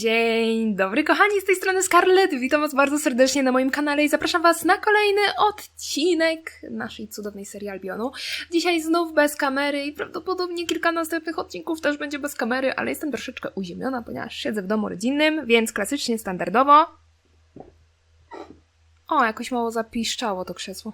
Dzień dobry kochani, z tej strony Scarlett. Witam was bardzo serdecznie na moim kanale i zapraszam was na kolejny odcinek naszej cudownej serii Albionu. Dzisiaj znów bez kamery i prawdopodobnie kilka następnych odcinków też będzie bez kamery, ale jestem troszeczkę uziemiona, ponieważ siedzę w domu rodzinnym, więc klasycznie, standardowo. O, jakoś mało zapiszczało to krzesło.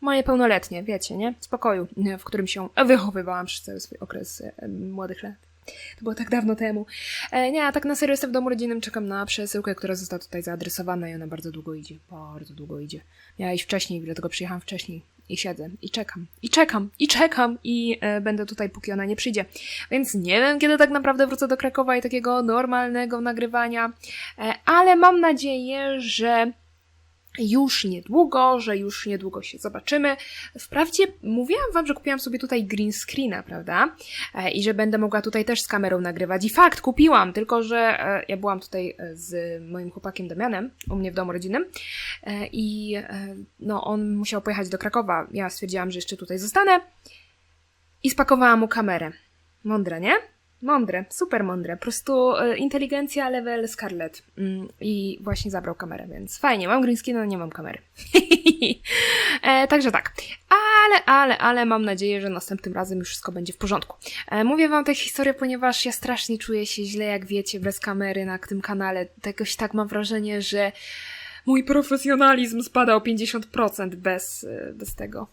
Moje pełnoletnie, wiecie, nie? W spokoju, w którym się wychowywałam przez cały swój okres młodych lat. To było tak dawno temu. E, nie, a tak na serio jestem w domu rodzinnym, czekam na przesyłkę, która została tutaj zaadresowana i ona bardzo długo idzie. Bardzo długo idzie. Miała iść wcześniej, dlatego przyjechałam wcześniej. I siedzę, i czekam, i czekam, i czekam, i e, będę tutaj, póki ona nie przyjdzie. Więc nie wiem, kiedy tak naprawdę wrócę do Krakowa i takiego normalnego nagrywania, e, ale mam nadzieję, że już niedługo, że już niedługo się zobaczymy. Wprawdzie mówiłam wam, że kupiłam sobie tutaj green screena, prawda? E, I że będę mogła tutaj też z kamerą nagrywać. I fakt, kupiłam, tylko że e, ja byłam tutaj e, z moim chłopakiem Damianem, u mnie w domu rodzinnym i no on musiał pojechać do Krakowa. Ja stwierdziłam, że jeszcze tutaj zostanę i spakowałam mu kamerę. Mądre, nie? Mądre, super mądre. Po prostu e, inteligencja level Scarlett. Mm, I właśnie zabrał kamerę, więc fajnie. Mam green screen, ale nie mam kamery. e, także tak. Ale, ale, ale mam nadzieję, że następnym razem już wszystko będzie w porządku. E, mówię wam tę historię, ponieważ ja strasznie czuję się źle, jak wiecie, bez kamery na tym kanale. Jakoś tak mam wrażenie, że mój profesjonalizm spada o 50% bez, e, bez tego.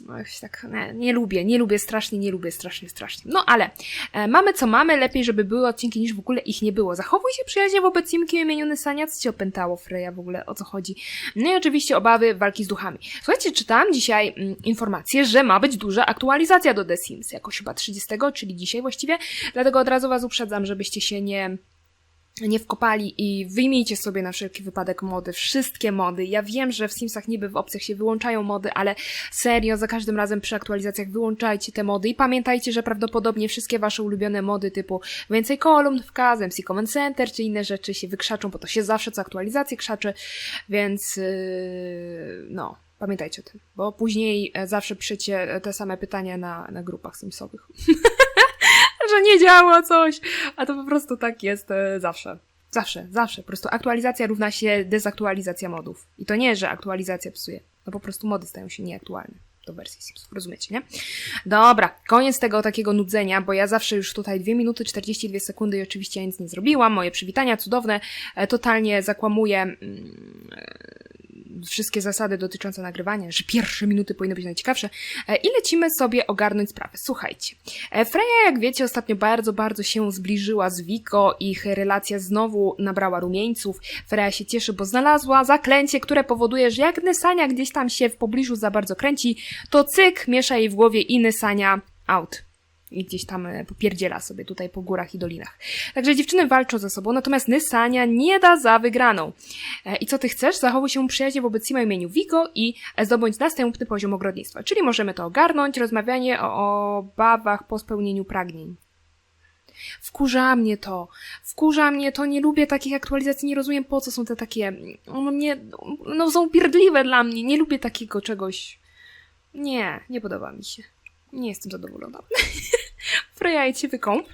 No, tak, nie, nie lubię, nie lubię, strasznie, nie lubię, strasznie, strasznie. No ale e, mamy co mamy, lepiej, żeby były odcinki niż w ogóle ich nie było. Zachowuj się przyjaźnie wobec Simki imieniony Sania, co cię opętało, Freya, w ogóle o co chodzi. No i oczywiście obawy walki z duchami. Słuchajcie, czytałam dzisiaj mm, informację, że ma być duża aktualizacja do The Sims, jakoś chyba 30, czyli dzisiaj właściwie, dlatego od razu was uprzedzam, żebyście się nie nie wkopali i wyjmijcie sobie na wszelki wypadek mody, wszystkie mody. Ja wiem, że w Simsach niby w opcjach się wyłączają mody, ale serio, za każdym razem przy aktualizacjach wyłączajcie te mody i pamiętajcie, że prawdopodobnie wszystkie wasze ulubione mody typu więcej kolumn w KAZ, MC Command Center czy inne rzeczy się wykrzaczą, bo to się zawsze co aktualizacje krzaczy, więc yy, no, pamiętajcie o tym, bo później e, zawsze piszecie te same pytania na, na grupach Simsowych. że nie działa coś, a to po prostu tak jest e, zawsze. Zawsze, zawsze. Po prostu aktualizacja równa się dezaktualizacja modów. I to nie, że aktualizacja psuje. No po prostu mody stają się nieaktualne do wersji Simsów. Rozumiecie, nie? Dobra, koniec tego takiego nudzenia, bo ja zawsze już tutaj 2 minuty 42 sekundy i oczywiście ja nic nie zrobiłam. Moje przywitania cudowne e, totalnie zakłamuje mm, wszystkie zasady dotyczące nagrywania, że pierwsze minuty powinny być najciekawsze. E, I lecimy sobie ogarnąć sprawę. Słuchajcie, e, Freya, jak wiecie, ostatnio bardzo, bardzo się zbliżyła z Wiko. Ich relacja znowu nabrała rumieńców. Freya się cieszy, bo znalazła zaklęcie, które powoduje, że jak Nesania gdzieś tam się w pobliżu za bardzo kręci, to cyk, miesza jej w głowie i Nesania out i gdzieś tam e, popierdziela sobie tutaj po górach i dolinach. Także dziewczyny walczą ze sobą, natomiast Nysania nie da za wygraną. E, I co ty chcesz? Zachowuj się przyjaźnie wobec Sima imieniu Vigo i zdobądź następny poziom ogrodnictwa. Czyli możemy to ogarnąć, rozmawianie o obawach po spełnieniu pragnień. Wkurza mnie to. Wkurza mnie to. Nie lubię takich aktualizacji. Nie rozumiem po co są te takie. One mnie. No są upierdliwe dla mnie. Nie lubię takiego czegoś. Nie, nie podoba mi się. Nie jestem zadowolona. Freya, idź się wykąp.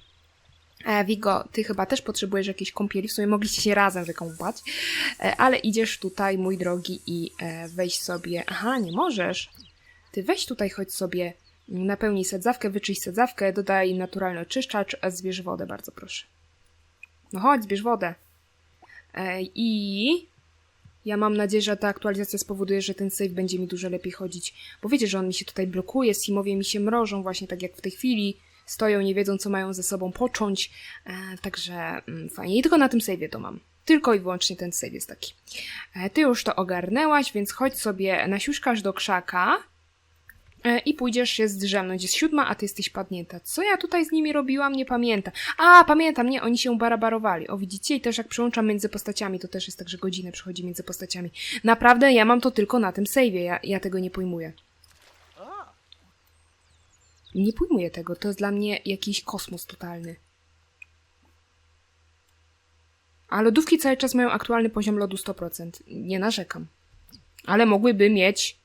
E, Wigo, ty chyba też potrzebujesz jakiejś kąpieli, w sumie mogliście się razem wykąpać, e, ale idziesz tutaj, mój drogi, i e, weź sobie... Aha, nie możesz. Ty weź tutaj, chodź sobie, napełnij sadzawkę, wyczyść sadzawkę, dodaj naturalny oczyszczacz, a zbierz wodę, bardzo proszę. No chodź, zbierz wodę. E, I ja mam nadzieję, że ta aktualizacja spowoduje, że ten save będzie mi dużo lepiej chodzić. Bo wiecie, że on mi się tutaj blokuje, simowie mi się mrożą, właśnie tak jak w tej chwili. Stoją, nie wiedzą, co mają ze sobą począć. E, także mm, fajnie. I tylko na tym save'ie to mam. Tylko i wyłącznie ten save jest taki. E, ty już to ogarnęłaś, więc chodź sobie, nasiuszkasz do krzaka e, i pójdziesz się zdrzemnąć. Jest siódma, a ty jesteś padnięta. Co ja tutaj z nimi robiłam? Nie pamiętam. A, pamiętam, nie, oni się barabarowali. O, widzicie? I też jak przełączam między postaciami, to też jest tak, że godzinę przechodzi między postaciami. Naprawdę, ja mam to tylko na tym save'ie. Ja, ja tego nie pojmuję. Nie pojmuję tego. To jest dla mnie jakiś kosmos totalny. A lodówki cały czas mają aktualny poziom lodu 100%. Nie narzekam. ale mogłyby mieć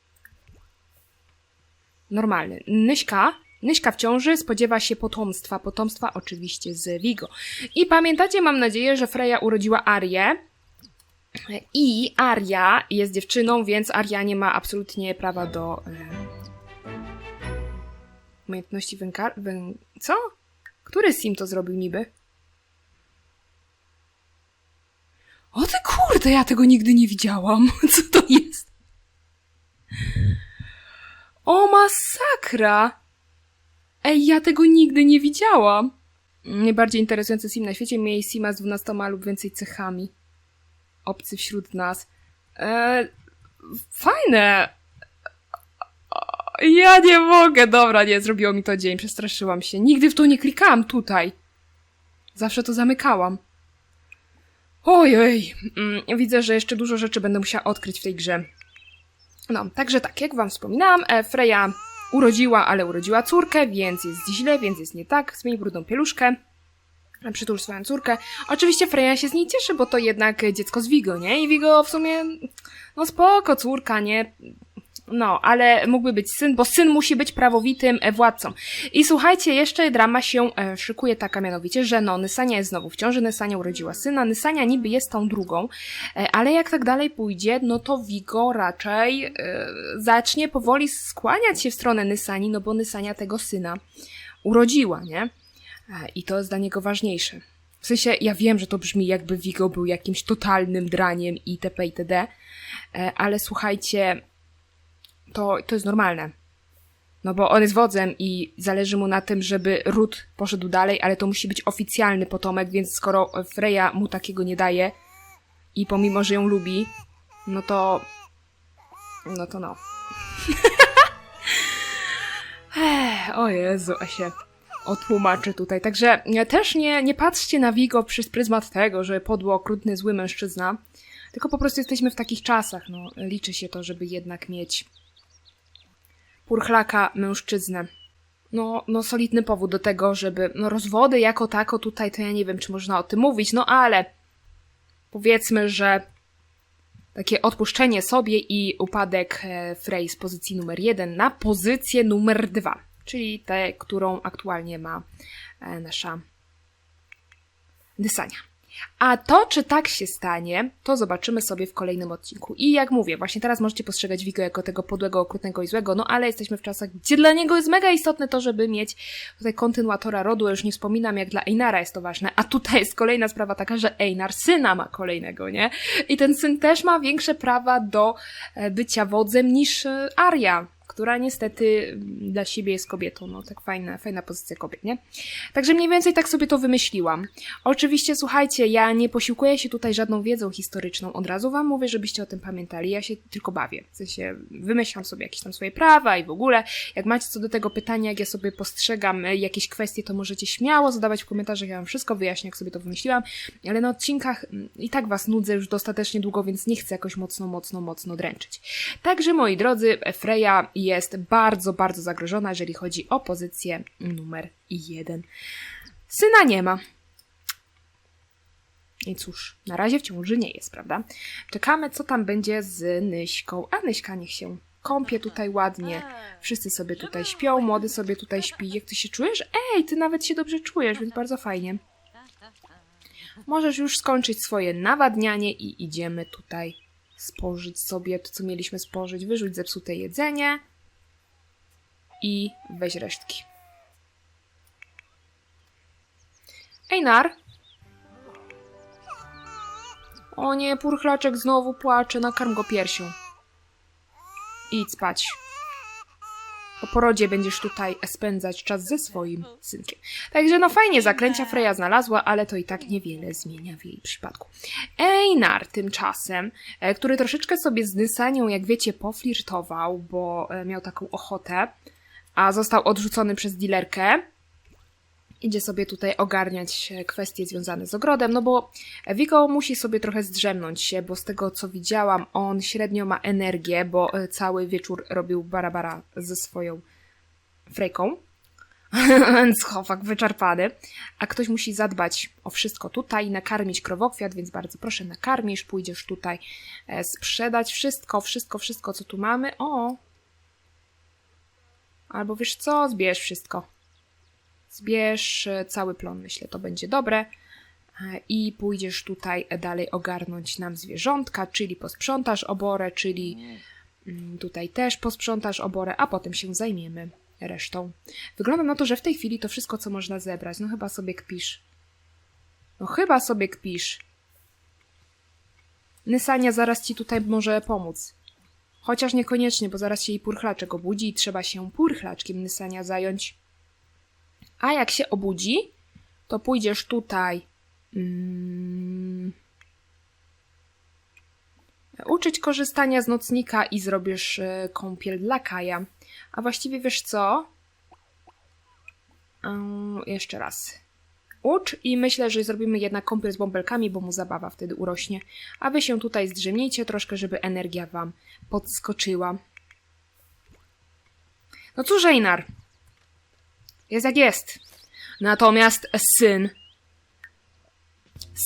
normalny. Nyśka, Nyśka w ciąży spodziewa się potomstwa, potomstwa oczywiście z Vigo. I pamiętacie, mam nadzieję, że Freya urodziła Arię. I Aria jest dziewczyną, więc Aria nie ma absolutnie prawa do e, umiejętności wękar... Wę... Co? Który sim to zrobił niby? O ty kurde, ja tego nigdy nie widziałam. Co to jest? O masakra! Ej, ja tego nigdy nie widziałam. Najbardziej interesujący sim na świecie miej sima z 12 lub więcej cechami. Obcy wśród nas. Eee, fajne. Ja nie mogę. Dobra, nie, zrobiło mi to dzień. Przestraszyłam się. Nigdy w to nie klikałam tutaj. Zawsze to zamykałam. Ojej. Mm, widzę, że jeszcze dużo rzeczy będę musiała odkryć w tej grze. No, także tak, jak wam wspominałam, e, Freya urodziła, ale urodziła córkę, więc jest źle, więc jest nie tak. Zmień brudną pieluszkę. Przytul swoją córkę. Oczywiście Freya się z niej cieszy, bo to jednak dziecko z Vigo, nie? I Vigo w sumie, no spoko, córka, nie? No, ale mógłby być syn, bo syn musi być prawowitym e, władcą. I słuchajcie, jeszcze drama się e, szykuje taka mianowicie, że no, Nysania jest znowu w ciąży, Nysania urodziła syna, Nysania niby jest tą drugą, e, ale jak tak dalej pójdzie, no to Vigo raczej zacznie powoli skłaniać się w stronę Nysani, no bo Nysania tego syna urodziła, nie? I to jest dla niego ważniejsze. W sensie, ja wiem, że to brzmi jakby Vigo był jakimś totalnym draniem itp. itd., ale słuchajcie, to, to jest normalne. No bo on jest wodzem i zależy mu na tym, żeby ród poszedł dalej, ale to musi być oficjalny potomek, więc skoro Freya mu takiego nie daje i pomimo, że ją lubi, no to... No to no. O Jezu, się otłumaczę tutaj. Także też nie, nie patrzcie na Vigo przez pryzmat tego, że podło, okrutny, zły mężczyzna, tylko po prostu jesteśmy w takich czasach. No, liczy się to, żeby jednak mieć purchlaka mężczyznę. No, no solidny powód do tego, żeby, no rozwody jako tako tutaj, to ja nie wiem, czy można o tym mówić, no ale powiedzmy, że takie odpuszczenie sobie i upadek e, Frey z pozycji numer jeden na pozycję numer dwa, czyli tę, którą aktualnie ma e, nasza Dysania. A to, czy tak się stanie, to zobaczymy sobie w kolejnym odcinku. I jak mówię, właśnie teraz możecie postrzegać Vigo jako tego podłego, okrutnego i złego, no ale jesteśmy w czasach, gdzie dla niego jest mega istotne to, żeby mieć tutaj kontynuatora rodu. Już nie wspominam, jak dla Einara jest to ważne. A tutaj jest kolejna sprawa taka, że Einar syna ma kolejnego, nie? I ten syn też ma większe prawa do e, bycia wodzem niż e, Arya która niestety dla siebie jest kobietą. No, tak fajna, fajna pozycja kobiet, nie? Także mniej więcej tak sobie to wymyśliłam. Oczywiście, słuchajcie, ja nie posiłkuję się tutaj żadną wiedzą historyczną. Od razu wam mówię, żebyście o tym pamiętali. Ja się tylko bawię. W sensie wymyślam sobie jakieś tam swoje prawa i w ogóle. Jak macie co do tego pytania, jak ja sobie postrzegam e, jakieś kwestie, to możecie śmiało zadawać w komentarzach. Ja wam wszystko wyjaśnię, jak sobie to wymyśliłam. Ale na odcinkach mm, i tak was nudzę już dostatecznie długo, więc nie chcę jakoś mocno, mocno, mocno dręczyć. Także, moi drodzy, Freya jest bardzo, bardzo zagrożona, jeżeli chodzi o pozycję numer jeden. Syna nie ma. I cóż, na razie w ciąży nie jest, prawda? Czekamy, co tam będzie z Nyśką. A Nyśka niech się kąpie tutaj ładnie. Wszyscy sobie tutaj śpią, młody sobie tutaj śpi. Jak ty się czujesz? Ej, ty nawet się dobrze czujesz, więc bardzo fajnie. Możesz już skończyć swoje nawadnianie i idziemy tutaj spożyć sobie to, co mieliśmy spożyć. Wyrzuć zepsute jedzenie i weź resztki. Einar? O nie, purchlaczek znowu płacze, nakarm go piersią. Idź spać. Po porodzie będziesz tutaj spędzać czas ze swoim synkiem. Także no fajnie, zakręcia Freya znalazła, ale to i tak niewiele zmienia w jej przypadku. Einar tymczasem, e, który troszeczkę sobie z Nysanią, jak wiecie, poflirtował, bo e, miał taką ochotę, a został odrzucony przez dealerkę. Idzie sobie tutaj ogarniać kwestie związane z ogrodem, no bo Vigo musi sobie trochę zdrzemnąć się, bo z tego co widziałam, on średnio ma energię, bo e, cały wieczór robił barabara ze swoją frejką. Schowak wyczerpany. A ktoś musi zadbać o wszystko tutaj, nakarmić krowokwiat, więc bardzo proszę, nakarmisz, pójdziesz tutaj e, sprzedać wszystko, wszystko, wszystko, co tu mamy. O! Albo wiesz co, zbierz wszystko. Zbierz e, cały plon, myślę, to będzie dobre. E, I pójdziesz tutaj dalej ogarnąć nam zwierzątka, czyli posprzątasz oborę, czyli mm, tutaj też posprzątasz oborę, a potem się zajmiemy resztą. Wygląda na to, że w tej chwili to wszystko, co można zebrać. No chyba sobie kpisz. No chyba sobie kpisz. Nysania zaraz ci tutaj może pomóc. Chociaż niekoniecznie, bo zaraz się jej purchlaczek obudzi i trzeba się purchlaczkiem Nysania zająć. A jak się obudzi, to pójdziesz tutaj. Mm, uczyć korzystania z nocnika i zrobisz e, kąpiel dla Kaja. A właściwie wiesz co? Ym, jeszcze raz. Ucz i myślę, że zrobimy jednak kąpiel z bąbelkami, bo mu zabawa wtedy urośnie. A wy się tutaj zdrzemnijcie troszkę, żeby energia wam podskoczyła. No cóż, Einar. Jest jak jest. Natomiast syn.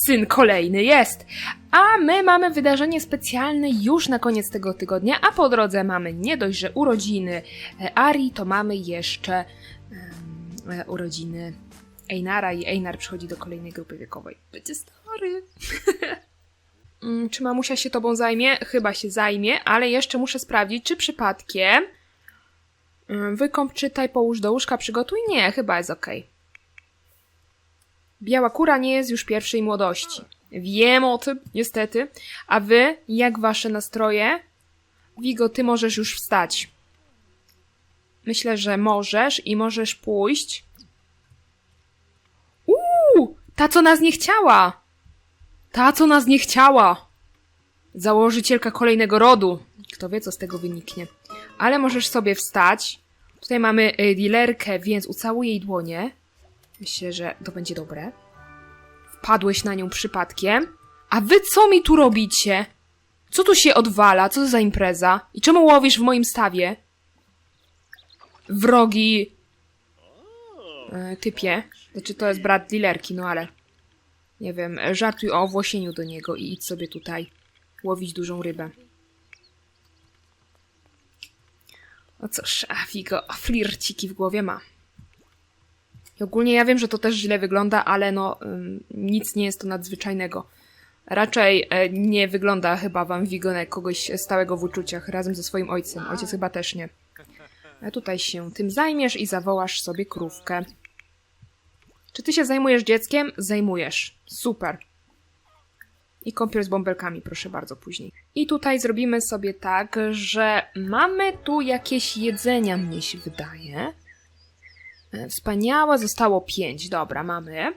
Syn kolejny jest. A my mamy wydarzenie specjalne już na koniec tego tygodnia, a po drodze mamy nie dość, że urodziny Ari, to mamy jeszcze e, urodziny Einara i Einar przychodzi do kolejnej grupy wiekowej. Będzie stary. Mm, czy mamusia się tobą zajmie? Chyba się zajmie, ale jeszcze muszę sprawdzić, czy przypadkiem mm, wykąp, czytaj, połóż do łóżka, przygotuj? Nie, chyba jest okej. Biała kura nie jest już pierwszej młodości. Wiem o tym, niestety. A wy, jak wasze nastroje? Wigo, ty możesz już wstać. Myślę, że możesz i możesz pójść. Ta co nas nie chciała. Ta co nas nie chciała. Założycielka kolejnego rodu. Kto wie, co z tego wyniknie. Ale możesz sobie wstać. Tutaj mamy y, dealerkę, więc ucałuj jej dłonie. Myślę, że to będzie dobre. Wpadłeś na nią przypadkiem. A wy co mi tu robicie? Co tu się odwala? Co to za impreza? I czemu łowisz w moim stawie? Wrogi e, typie. Znaczy to jest brat dealerki, no ale nie wiem, żartuj o owłosieniu do niego i idź sobie tutaj łowić dużą rybę. No cóż, a Figo flirciki w głowie ma. I ogólnie ja wiem, że to też źle wygląda, ale no nic nie jest to nadzwyczajnego. Raczej e, nie wygląda chyba wam Vigo na kogoś stałego w uczuciach razem ze swoim ojcem. Ojciec chyba też nie. A tutaj się tym zajmiesz i zawołasz sobie krówkę. Czy ty się zajmujesz dzieckiem? Zajmujesz. Super. I kąpiel z bąbelkami, proszę bardzo, później. I tutaj zrobimy sobie tak, że mamy tu jakieś jedzenia, mnie się wydaje. E, Wspaniałe, zostało pięć. Dobra, mamy.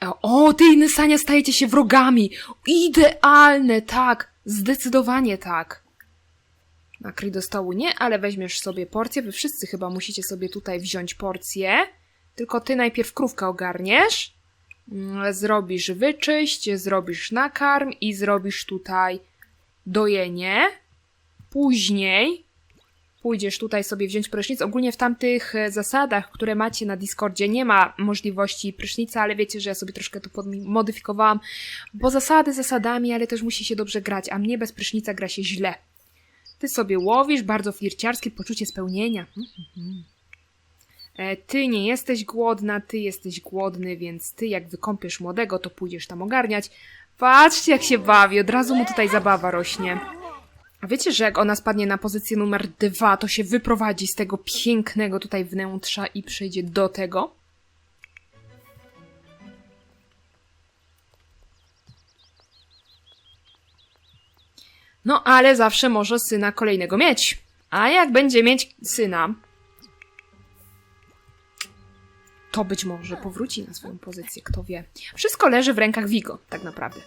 O, o, ty i Nysania stajecie się wrogami! Idealne, tak! Zdecydowanie tak. Nakryj do stołu nie, ale weźmiesz sobie porcję. Wy wszyscy chyba musicie sobie tutaj wziąć porcję. Tylko ty najpierw krówkę ogarniesz. Mm, Zrobisz wyczyść, zrobisz nakarm i zrobisz tutaj dojenie. Później pójdziesz tutaj sobie wziąć prysznic. Ogólnie w tamtych e, zasadach, które macie na Discordzie, nie ma możliwości prysznica, ale wiecie, że ja sobie troszkę to modyfikowałam, bo zasady zasadami, ale też musi się dobrze grać, a mnie bez prysznica gra się źle. Ty sobie łowisz, bardzo flirciarskie poczucie spełnienia. Mhm. E, Ty nie jesteś głodna, ty jesteś głodny, więc ty jak wykąpiesz młodego, to pójdziesz tam ogarniać. Patrzcie jak się bawi, od razu mu tutaj zabawa rośnie. A wiecie, że jak ona spadnie na pozycję numer dwa, to się wyprowadzi z tego pięknego tutaj wnętrza i przejdzie do tego? No, ale zawsze może syna kolejnego mieć. A jak będzie mieć syna, to być może powróci na swoją pozycję, kto wie. Wszystko leży w rękach Vigo, tak naprawdę.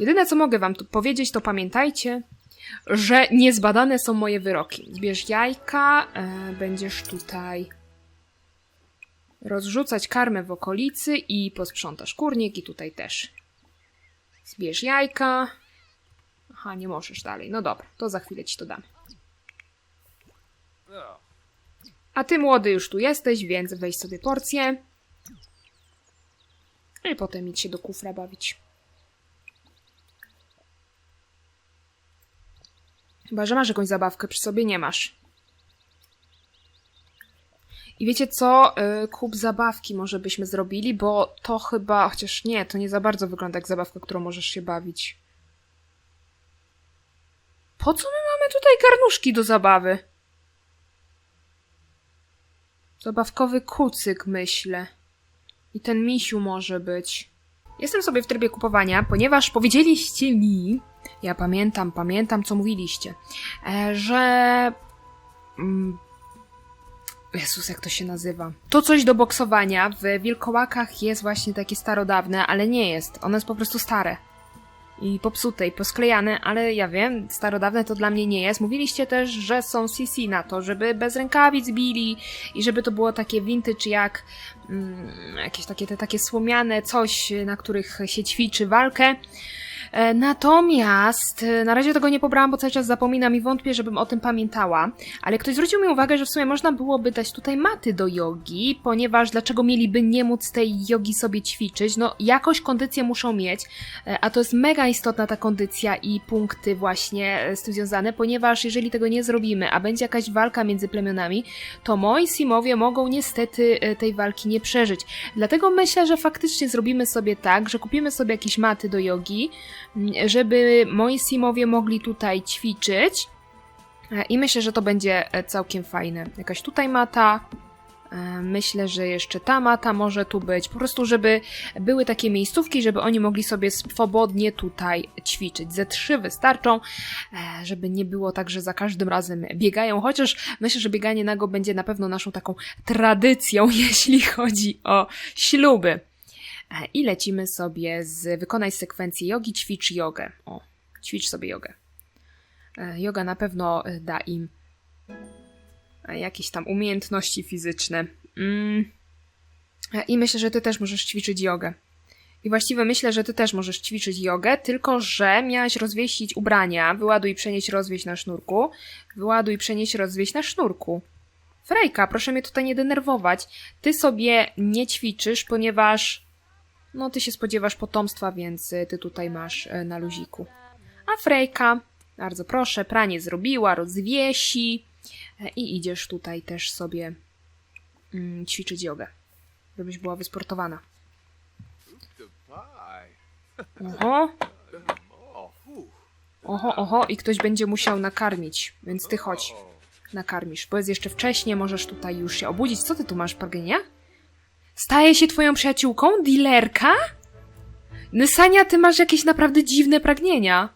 Jedyne, co mogę wam tu powiedzieć, to pamiętajcie, że niezbadane są moje wyroki. Zbierz jajka, e, będziesz tutaj rozrzucać karmę w okolicy i posprzątasz kurnik i tutaj też. Zbierz jajka. Aha, nie możesz dalej. No dobra, to za chwilę ci to dam. A ty młody już tu jesteś, więc weź sobie porcję. I potem idź się do kufra bawić. Chyba, że masz jakąś zabawkę przy sobie, nie masz. I wiecie co? Y, Kup zabawki może byśmy zrobili, bo to chyba, chociaż nie, to nie za bardzo wygląda jak zabawka, którą możesz się bawić. Po co my mamy tutaj garnuszki do zabawy? Zabawkowy kucyk, myślę. I ten misiu może być. Jestem sobie w trybie kupowania, ponieważ powiedzieliście mi, ja pamiętam, pamiętam, co mówiliście, e, że. Mm, Jezus, jak to się nazywa? To coś do boksowania w wilkołakach jest właśnie takie starodawne, ale nie jest. Ono jest po prostu stare. I popsute, i posklejane, ale ja wiem, starodawne to dla mnie nie jest. Mówiliście też, że są CC na to, żeby bez rękawic bili i żeby to było takie vintage jak mm, jakieś takie, te takie słomiane coś, na których się ćwiczy walkę. E, Natomiast e, na razie tego nie pobrałam, bo cały czas zapominam i wątpię, żebym o tym pamiętała. Ale ktoś zwrócił mi uwagę, że w sumie można byłoby dać tutaj maty do jogi, ponieważ dlaczego mieliby nie móc tej jogi sobie ćwiczyć? No, jakoś kondycję muszą mieć, e, a to jest mega istotna ta kondycja i punkty właśnie z tym związane, ponieważ jeżeli tego nie zrobimy, a będzie jakaś walka między plemionami, to moi simowie mogą niestety tej walki nie przeżyć. Dlatego myślę, że faktycznie zrobimy sobie tak, że kupimy sobie jakieś maty do jogi, żeby moi simowie mogli tutaj ćwiczyć. E, I myślę, że to będzie e, całkiem fajne. Jakaś tutaj mata. e, Myślę, że jeszcze ta mata może tu być. Po prostu, żeby były takie miejscówki, żeby oni mogli sobie swobodnie tutaj ćwiczyć. Ze trzy wystarczą, żeby nie było tak, że za każdym razem biegają. Chociaż myślę, że bieganie nago będzie na pewno naszą taką tradycją, jeśli chodzi o śluby. E, I lecimy sobie z wykonaj sekwencję jogi, ćwicz jogę. O, ćwicz sobie jogę. E, Yoga na pewno e, da im e, jakieś tam umiejętności fizyczne. Mm. E, I myślę, że ty też możesz ćwiczyć jogę. I właściwie myślę, że ty też możesz ćwiczyć jogę, tylko że miałaś rozwieścić ubrania, wyładuj, przenieść, rozwieść na sznurku, wyładuj, przenieść, rozwieść na sznurku. Frejka, proszę mnie tutaj nie denerwować. Ty sobie nie ćwiczysz, ponieważ no ty się spodziewasz potomstwa, więc y, ty tutaj masz y, na luziku. A Frejka, bardzo proszę, pranie zrobiła, rozwiesi e, i idziesz tutaj też sobie mm, ćwiczyć jogę, żebyś była wysportowana. Oho, Oh, oho, oho i ktoś będzie musiał nakarmić, więc ty chodź, nakarmisz, bo jest jeszcze wcześnie, możesz tutaj już się obudzić. Co ty tu masz, pragnienia? Staje się twoją przyjaciółką? Dilerka? Nysania, ty masz jakieś naprawdę dziwne pragnienia.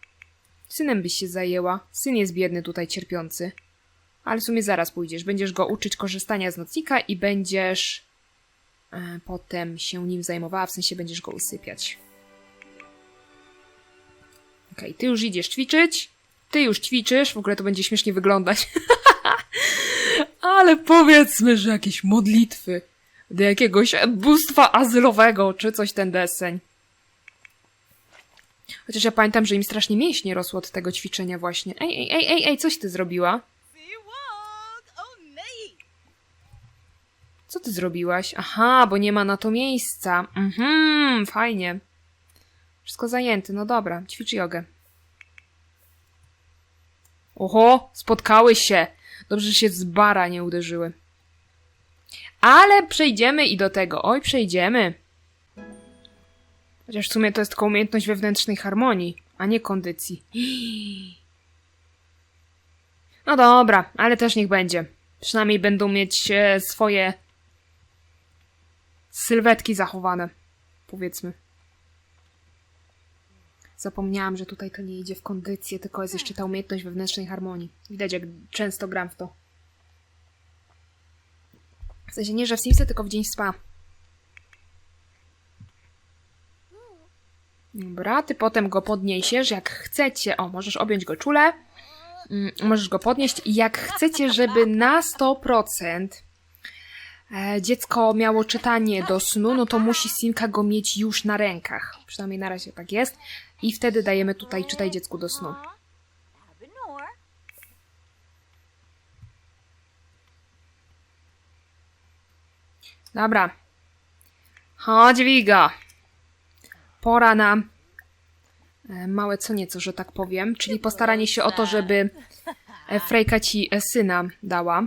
Synem byś się zajęła. Syn jest biedny tutaj, cierpiący. Ale w sumie zaraz pójdziesz. Będziesz go uczyć korzystania z nocnika i będziesz e, potem się nim zajmowała, w sensie będziesz go usypiać. Okej, ty już idziesz ćwiczyć. Ty już ćwiczysz. W ogóle to będzie śmiesznie wyglądać. Ale powiedzmy, że jakieś modlitwy do jakiegoś bóstwa azylowego, czy coś ten deseń. Chociaż ja pamiętam, że im strasznie mięśnie rosło od tego ćwiczenia właśnie. Ej, ej, ej, ej, ej, coś ty zrobiła? Co ty zrobiłaś? Aha, bo nie ma na to miejsca. Mhm, fajnie. Wszystko zajęte, no dobra, ćwicz jogę. Oho, spotkały się. Dobrze, że się z bara nie uderzyły. Ale przejdziemy i do tego. Oj, przejdziemy. Chociaż w sumie to jest tylko umiejętność wewnętrznej harmonii, a nie kondycji. No dobra, ale też niech będzie. Przynajmniej będą mieć e, swoje sylwetki zachowane. Powiedzmy. Zapomniałam, że tutaj to nie idzie w kondycję, tylko jest jeszcze ta umiejętność wewnętrznej harmonii. Widać, jak często gram w to. W sensie nie, że w Simsy, tylko w dzień spa. Dobra, ty potem go podniesiesz, jak chcecie. O, możesz objąć go czule. Mm, Możesz go podnieść jak chcecie, żeby na 100% e, dziecko miało czytanie do snu, no to musi Simka go mieć już na rękach. Przynajmniej na razie tak jest. I wtedy dajemy tutaj czytaj dziecku do snu. Dobra. Chodź, Wiga. Pora na e, małe co nieco, że tak powiem, czyli postaranie się o to, żeby e, Frejka ci e, syna dała.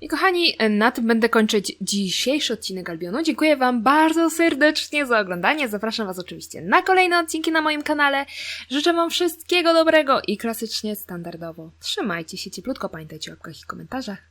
I kochani, na tym będę kończyć dzisiejszy odcinek Albionu. Dziękuję Wam bardzo serdecznie za oglądanie. Zapraszam Was oczywiście na kolejne odcinki na moim kanale. Życzę Wam wszystkiego dobrego i klasycznie, standardowo. Trzymajcie się cieplutko, pamiętajcie o łapkach i komentarzach.